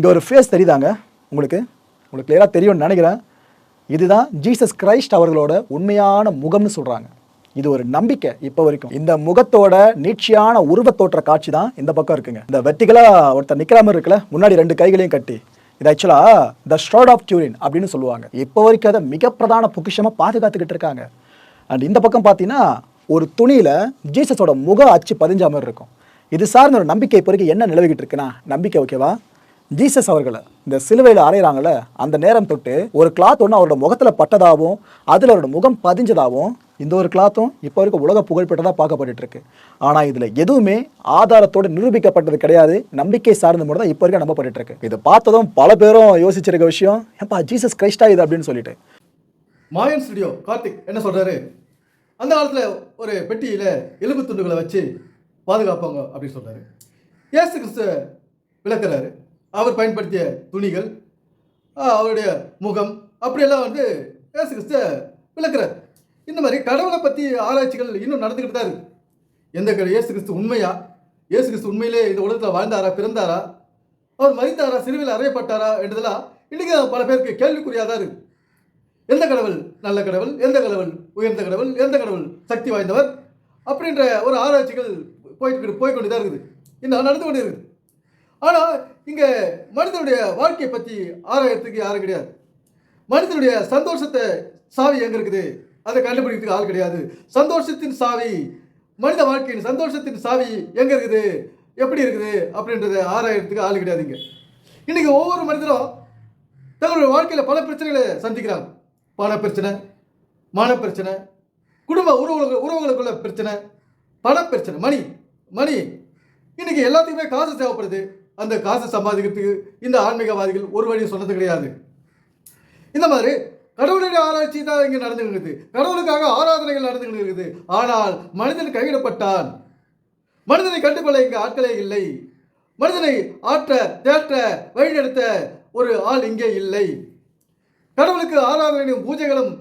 இங்கே ஒரு ஃபேஸ் தெரியுதாங்க? உங்களுக்கு? உங்களுக்கு கிளியராக தெரியும்னு நினைக்கிறேன். இதுதான் ஜீசஸ் கிரைஸ்ட் அவர்களோட உண்மையான முகம்னு சொல்கிறாங்க இது ஒரு நம்பிக்கை இப்போ வரைக்கும். இந்த முகத்தோட நீட்சியான உருவத்தோற்ற காட்சி தான் இந்த பக்கம் இருக்குங்க. இந்த வெட்டிகளாக ஒருத்தர் நிற்கிற மாதிரி இருக்குல்ல முன்னாடி ரெண்டு கைகளையும் கட்டி. இது ஆக்சுவலாக த ஸ்ட்ராட் ஆஃப் டியூரின் அப்படின்னு சொல்லுவாங்க. இப்போ வரைக்கும் அதை மிக பிரதான பொக்கிஷமாக பாதுகாத்துக்கிட்டு இருக்காங்க. அண்ட் இந்த பக்கம் பார்த்தீங்கன்னா ஒரு துணியில் ஜீசஸோட முக அச்சு பதிஞ்ச மாதிரி இருக்கும். இது சார்ந்த ஒரு நம்பிக்கை இப்போ வரைக்கும் என்ன நிலவிக்கிட்டு இருக்குன்னா நம்பிக்கை ஓகேவா ஜீசஸ் அவர்களை இந்த சிலுவையில் அறையிறாங்கள அந்த நேரம் தொட்டு ஒரு கிளாத் ஒன்று அவரோட முகத்தில் பட்டதாகவும் அதில் அவரோட முகம் பதிஞ்சதாகவும் இந்த ஒரு கிளாத்தும் இப்போ வரைக்கும் உலக புகழ்பெற்றதாக பார்க்கப்பட்டுருக்கு இருக்கு. ஆனால் இதில் எதுவுமே ஆதாரத்தோடு நிரூபிக்கப்பட்டது கிடையாது. நம்பிக்கை சார்ந்த மட்டும் தான் இப்போ வரைக்கும் நம்பப்பட்டுட்டு இருக்கு. இதை பார்த்ததும் பல பேரும் யோசிச்சிருக்க விஷயம் ஏப்பா ஜீசஸ் கிரைஸ்டா இது? அப்படின்னு சொல்லிட்டு. மாயன் ஸ்டுடியோ கார்த்திக் என்ன சொல்கிறாரு அந்த காலத்தில் ஒரு பெட்டியில் எலும்பு துண்டுகளை வச்சு பாதுகாப்பாங்க அப்படின்னு சொல்கிறாரு ஏசு கிறிஸ்து விளக்குறாரு. அவர் பயன்படுத்திய துணிகள் அவருடைய முகம் அப்படியெல்லாம் வந்து ஏசு கிறிஸ்து விளக்குறார். இந்த மாதிரி கடவுளை பற்றி ஆராய்ச்சிகள் இன்னும் நடந்துக்கிட்டு தான் இருக்குது எந்த கடை இயேசு கிறிஸ்து உண்மையா? இயேசு கிறிஸ்து உண்மையிலே இந்த உலகத்தில் வாழ்ந்தாரா பிறந்தாரா? அவர் மறித்தாரா சிறுவில் அறையப்பட்டாரா என்றதெல்லாம் இன்றைக்கி பல பேருக்கு கேள்விக்குறியாக தான் இருக்குது எந்த கடவுள்? நல்ல கடவுள். எந்த கடவுள்? உயர்ந்த கடவுள். எந்த கடவுள்? சக்தி வாய்ந்தவர்? அப்படின்ற ஒரு ஆராய்ச்சிகள் போய்கிட்டு போய்கொண்டு தான் இருக்குது. இன்னும் நடந்து கொண்டு இருக்குது ஆனால் இங்கே மனிதனுடைய வாழ்க்கையை பற்றி ஆராயறதுக்கு யாரும் கிடையாது. மனிதனுடைய சந்தோஷத்தை சாவி எங்கே இருக்குது? அதை கண்டுபிடிக்கிறதுக்கு ஆள் கிடையாது. சந்தோஷத்தின் சாவி மனித வாழ்க்கையின் சந்தோஷத்தின் சாவி எங்கே இருக்குது? எப்படி இருக்குது? அப்படின்றத ஆராயறதுக்கு ஆள் கிடையாது இங்கே. இன்றைக்கி ஒவ்வொரு மனிதரும் தங்களுடைய வாழ்க்கையில் பல பிரச்சனைகளை சந்திக்கிறாங்க பண பிரச்சனை மன பிரச்சனை குடும்ப உறவுகள் உறவுகளுக்குள்ள பிரச்சனை பண பிரச்சனை மணி மணி. இன்றைக்கி எல்லாத்துக்குமே காசு தேவைப்படுது. அந்த காசு சம்பாதிக்கிறதுக்கு இந்த ஆன்மீகவாதிகள் ஒரு வழி சொன்னது கிடையாது. இந்த மாதிரி கடவுளுடைய ஆராய்ச்சி தான் இங்கே நடந்துகிட்டு இருக்குது. கடவுளுக்காக ஆராதனைகள் நடந்துகிட்டு இருக்குது. ஆனால் மனிதன் கைவிடப்பட்டான். மனிதனை கண்டுகொள்ள இங்கே ஆட்களே இல்லை. மனிதனை ஆற்ற தேற்ற வழிநடத்த ஒரு ஆள் இங்கே இல்லை. கடவுளுக்கு ஆராதனையும் பூஜைகளும்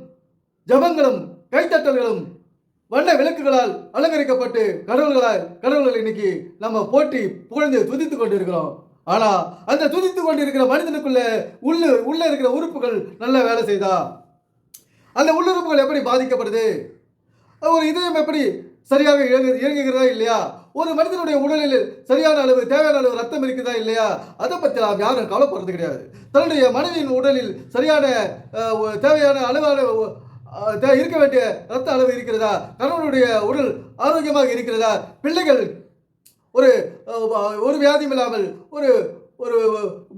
ஜபங்களும் கைத்தட்டல்களும் வண்ண விளக்குகளால் அலங்கரிக்கப்பட்டு கடவுள்களால் கடவுள்கள் இன்னைக்கு நம்ம போட்டி புகழ்ந்து துதித்து கொண்டு இருக்கிறோம் ஆனா அந்த துதித்து கொண்டு இருக்கிற மனிதனுக்குள்ள உள்ளு உள்ள இருக்கிற உறுப்புகள் நல்ல வேலை செய்தா? அந்த உள்ளுறுப்புகள் எப்படி பாதிக்கப்படுது? ஒரு இதயம் எப்படி சரியாக இயங்குகிறதா இல்லையா? ஒரு மனிதனுடைய உடலில் சரியான அளவு தேவையான அளவு ரத்தம் இருக்குதா இல்லையா? அதை பற்றி நாம் யாரும் கவலைப்படுறது கிடையாது. தன்னுடைய மனைவியின் உடலில் சரியான தேவையான அளவான இருக்க வேண்டிய ரத்த அளவு இருக்கிறதா? கணவனுடைய உடல் ஆரோக்கியமாக இருக்கிறதா? பிள்ளைகள் ஒரு ஒரு வியாதியும் இல்லாமல் ஒரு ஒரு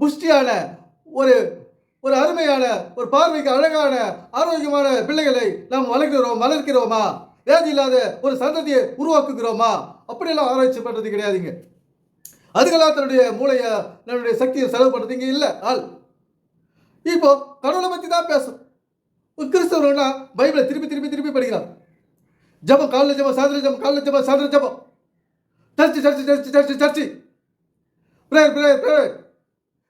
புஷ்டியான ஒரு ஒரு அருமையான ஒரு பார்வைக்கு அழகான ஆரோக்கியமான பிள்ளைகளை நாம் வளர்க்கிறோம் வளர்க்கிறோமா? வியாதி இல்லாத ஒரு சந்ததியை உருவாக்குகிறோமா? அப்படியெல்லாம் ஆராய்ச்சி பண்ணுறது கிடையாதுங்க. அதுக்கெல்லாம் தன்னுடைய மூளையை தன்னுடைய சக்தியை செலவு பண்ணுறதுங்க இல்லை. ஆள். இப்போ கடவுளை பற்றி தான் பேசும் கிறிஸ்தவர்கள்னா பைபிளை திருப்பி திருப்பி திருப்பி படிக்கிறான். ஜபம் காலில் ஜபம் சாயந்தர ஜபம் காலைல ஜபம் சாயந்தர ஜபம். Church church church church church. Prayer prayer prayer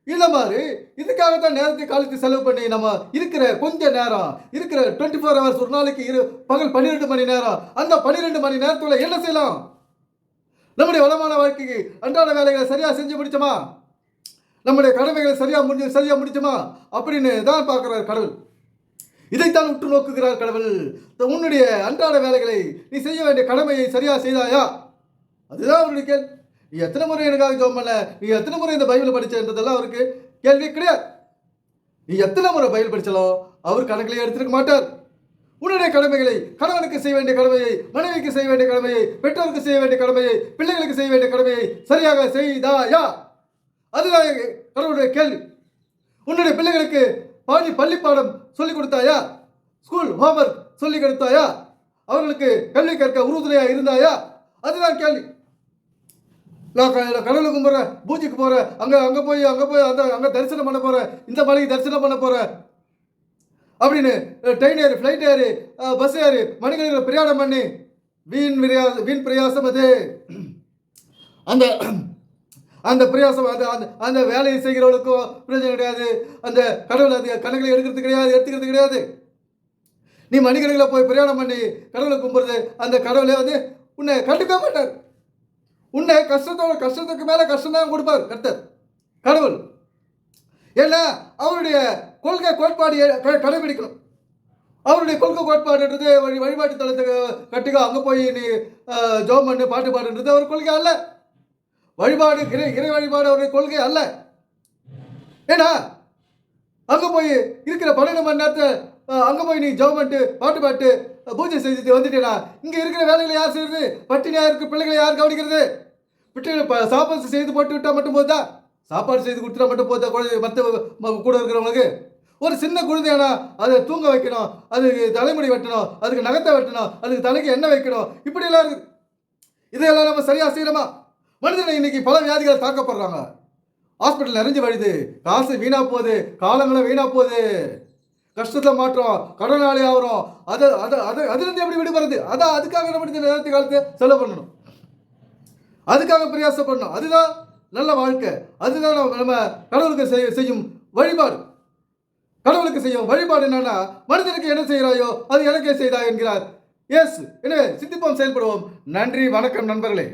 இந்த மாதிரி இதுக்காக தான் நேரத்தை காலத்தை செலவு பண்ணி நம்ம இருக்கிற கொஞ்ச நேரம் இருக்கிற டுவெண்ட்டி ஃபோர் ஹவர்ஸ் ஒரு நாளைக்கு இரு பகல் பன்னிரெண்டு மணி நேரம் அந்த பன்னிரெண்டு மணி நேரத்தில் என்ன செய்யலாம்? நம்முடைய வளமான வாழ்க்கைக்கு அன்றாட வேலைகளை சரியாக செஞ்சு முடிச்சோமா? நம்முடைய கடமைகளை சரியாக முடிஞ்சு சரியாக முடிச்சோமா? அப்படின்னு தான் பார்க்குறாரு கடவுள். இதைத்தான் உற்று நோக்குகிறார் கடவுள். உன்னுடைய அன்றாட வேலைகளை நீ செய்ய வேண்டிய கடமையை சரியா செய்தாயா? அதுதான் அவருடைய கேள்வி. நீ எத்தனை முறை எனக்காக ஜோம் பண்ண? நீ எத்தனை முறை இந்த பைபிள் படிச்சன்றதெல்லாம் அவருக்கு கேள்வி கிடையாது. நீ எத்தனை முறை பைபிள் படித்தாலோ அவர் கணக்கிலே எடுத்திருக்க மாட்டார். உன்னுடைய கடமைகளை கணவனுக்கு செய்ய வேண்டிய கடமையை மனைவிக்கு செய்ய வேண்டிய கடமையை பெற்றோருக்கு செய்ய வேண்டிய கடமையை பிள்ளைகளுக்கு செய்ய வேண்டிய கடமையை சரியாக செய்தாயா? அதுதான் கடவுளுடைய கேள்வி. உன்னுடைய பிள்ளைகளுக்கு பாடி பள்ளி பாடம் சொல்லிக் கொடுத்தாயா? ஸ்கூல் ஹோம்ஒர்க் சொல்லிக் கொடுத்தாயா? அவர்களுக்கு கல்வி கற்க உறுதுணையா இருந்தாயா? அதுதான் கேள்வி. நான் க- நான் பூஜைக்கு போகிறேன் அங்கே அங்கே போய் அங்கே போய் அந்த அங்கே தரிசனம் பண்ண போகிறேன் இந்த மலைக்கு தரிசனம் பண்ண போகிறேன் அப்படின்னு ட்ரெயின் ஏறு ஃப்ளைட் ஏறு பஸ் ஏறு மணிக்கணக்கில் பிரயாணம் பண்ணி வீண் விரியா வீண் பிரயாசம் அது. அந்த அந்த பிரயாசம் அந்த அந்த அந்த வேலையை செய்கிறவளுக்கும் பிரயோஜனம் கிடையாது. அந்த கடவுள் அது கணக்கில் எடுக்கிறது கிடையாது எடுத்துக்கிறது கிடையாது. நீ மணிக்கணக்கில் போய் பிரயாணம் பண்ணி கடவுளை கும்பிடுறது அந்த கடவுளே வந்து உன்னை கண்டுக்க மாட்டார். உன்னை கஷ்டத்தோட கஷ்டத்துக்கு மேலே கஷ்டம் தான் கொடுப்பார் கர்த்தர். கடவுள். ஏன்னா அவருடைய கொள்கை கோட்பாடு க- கடைபிடிக்கணும். அவருடைய கொள்கை கோட்பாடுன்றது வழி வழிபாட்டு தளத்துக்கு கட்டுக அங்கே போய் நீ ஜோம் ஜெபம் பண்ணு பாட்டு பாடுன்றது அவர் கொள்கை அல்ல. வழிபாடு இறை இறை வழிபாடு அவருடைய கொள்கை அல்ல. ஏன்னா அங்கே போய் இருக்கிற பன்னெண்டு மணி நேரத்தை அங்கே போய் நீ ஜெபம் பண்ணிட்டு பாட்டு பாட்டு பூஜை செஞ்சுட்டு வந்துட்டேனா இங்கே இருக்கிற வேலைகளை யார் செய்யறது பட்டினியாக இருக்கிற பிள்ளைகளை யார் கவனிக்கிறது? பிள்ளைகளை சாப்பாடு செய்து போட்டு விட்டால் மட்டும் போதா? சாப்பாடு செய்து கொடுத்துட்டா மட்டும் போதா குழந்தை மற்ற கூட இருக்கிறவங்களுக்கு? ஒரு சின்ன குழந்தையானா அதை தூங்க வைக்கணும் அதுக்கு தலைமுடி வெட்டணும் அதுக்கு நகத்தை வெட்டணும் அதுக்கு தலைக்கு எண்ணெய் வைக்கணும். இப்படியெல்லாம் இருக்குது இதையெல்லாம் நம்ம சரியாக செய்யணுமா? மனிதனை இன்னைக்கு பல வியாதிகள் தாக்கப்படுறாங்க. ஹாஸ்பிட்டல் நிறைஞ்சு வழிது. காசு வீணா போகுது. காலங்களும் வீணா போகுது. கஷ்டத்தை மாற்றம். கடனாளி ஆகிறோம் அதை அதை அதை அதுலேருந்து எப்படி விடுபடுறது? அதான் அதுக்காக நம்ம இந்த நேரத்து காலத்தை செலவு பண்ணணும். அதுக்காக பிரயாசப்படணும். அதுதான் நல்ல வாழ்க்கை. அதுதான் நம்ம கடவுளுக்கு செய்ய செய்யும் வழிபாடு. கடவுளுக்கு செய்யும் வழிபாடு என்னன்னா மனிதனுக்கு என்ன செய்கிறாயோ அது எனக்கே செய்தா என்கிறார். எஸ் எனவே சிந்திப்போம் செயல்படுவோம். நன்றி வணக்கம் நண்பர்களே.